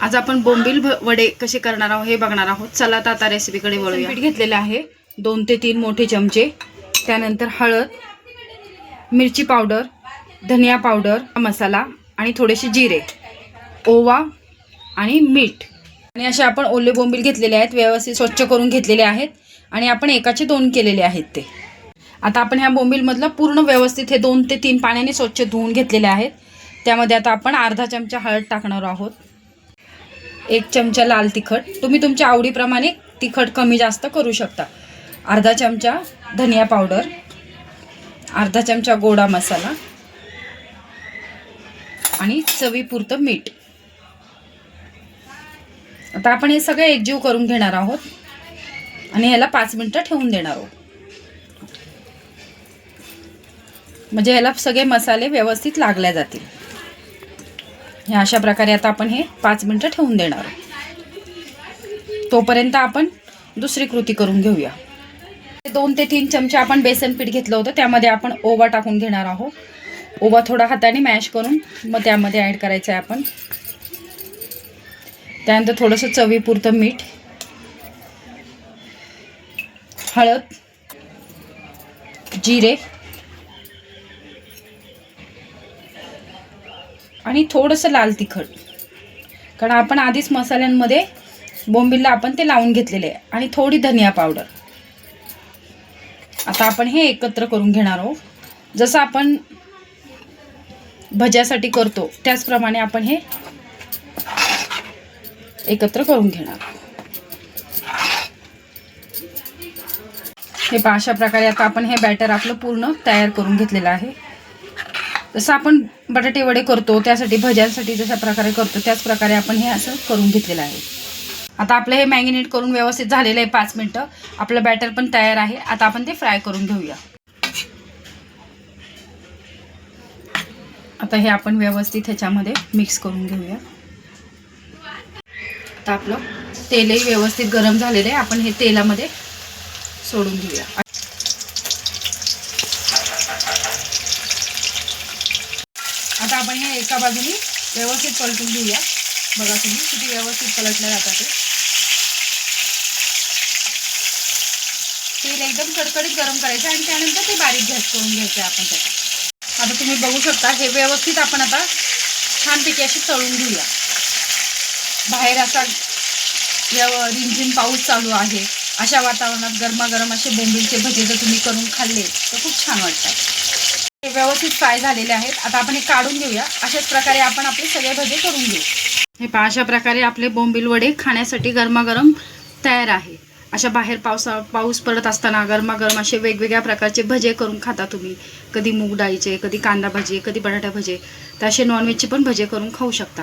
आज आपण बोंबील भ- वडे कसे करणार आहोत हे बघणार आहोत. चला तर आता रेसिपीकडे वळूया. पीठ घेतलेलं आहे. दोन ते तीन मोठे चमचे. त्यानंतर हळद मिरची पावडर धनिया पावडर मसाला आणि थोडेसे जिरे ओवा आणि मीठ. आणि असे आपण ओले बोंबील घेतलेले आहेत व्यवस्थित स्वच्छ करून घेतलेले आहेत आणि आपण एकाचे दोन केलेले आहेत ते. आता आपण ह्या बोंबीलमधलं पूर्ण व्यवस्थित हे दोन ते तीन पाण्याने स्वच्छ धुवून घेतलेले आहेत. त्यामध्ये आता आपण अर्धा चमचा हळद टाकणार आहोत. एक चमचा लाल तिखट. तुम्ही तुमच्या आवडीप्रमाणे तिखट कमी जास्त करू शकता. अर्धा चमचा धनिया पावडर. अर्धा चमचा गोडा मसाला. आणि चवीपुरतं मीठ. आता आपण हे सगळं एकजीव करून घेणार आहोत. आणि ह्याला पाच मिनटं ठेवून देणार आहोत. म्हणजे ह्याला सगळे मसाले व्यवस्थित लागल्या जातील. हे अशा प्रकारे आता आपण हे पाच मिनटं ठेवून देणार आहोत. तोपर्यंत आपण दुसरी कृती करून घेऊया. दोन ते तीन चमचे आपण बेसन पीठ घेतलं होतं त्यामध्ये आपण ओवा टाकून घेणार आहोत. ओवा थोडा हाताने मॅश करून मग त्यामध्ये ॲड करायचं आहे आपण. त्यानंतर थोडंसं चवीपुरतं मीठ हळद जिरे आणि थोडंसं लाल तिखट. कारण आपण आधीच मसाल्यांमध्ये बोंबिलला आपण ते लावून घेतलेले आहे. आणि थोडी धनिया पावडर. आता आपण हे एकत्र करून घेणार आहोत. जसं आपण भज्यासाठी करतो त्याचप्रमाणे आपण हे एकत्र करून घेणार हे पहा अशा प्रकारे आता आपण हे बॅटर आपलं पूर्ण तयार करून घेतलेलं आहे. जसं आपण बटाटे वडे करतो त्यासाठी भज्यांसाठी जशा प्रकारे करतो त्याच प्रकारे आपण हे असं करून घेतलेलं आहे. आता आपलं हे मॅगिनेट करून व्यवस्थित झालेलं आहे पाच मिनटं. आपलं बॅटर पण तयार आहे. आता आपण ते फ्राय करून घेऊया. आता हे आपण व्यवस्थित ह्याच्यामध्ये मिक्स करून घेऊया. आता आपलं तेलही व्यवस्थित गरम झालेलं आहे. आपण हे तेलामध्ये सोडून घेऊया. आता आपण हे एका बाजूने व्यवस्थित पलटून घेऊया. बघा तुम्ही किती व्यवस्थित पलटलं जातात ते तेल एकदम कडकडीत गरम करायचं आणि त्यानंतर ते बारीक गॅस करून घ्यायचं आपण त्याचा आता तुम्ही बघू शकता हे व्यवस्थित आपण आता छानपैकी अशी तळून घेऊया. बाहेर असा व्यव रिमझिम पाऊस चालू आहे. अशा वातावरणात गरमागरम असे बोंबीलचे भजे जर तुम्ही करून खाल्ले तर खूप छान वाटतात. व्यवस्थित फ्राय झालेले आहेत. आता आपण हे काढून घेऊया. अशाच प्रकारे आपण आपले सगळे भजे करून घेऊ. हे पहा अशा प्रकारे आपले बोंबील वडे खाण्यासाठी गरमागरम तयार आहे. अशा बाहेर पावसा पाऊस पडत असताना गरमागरम असे वेगवेगळ्या प्रकारचे भजे करून खाता तुम्ही. कधी मूग डाळीचे कधी कांदा भजे कधी बटाटा भजे. तर असे नॉनव्हेजचे पण भजे करून खाऊ शकता.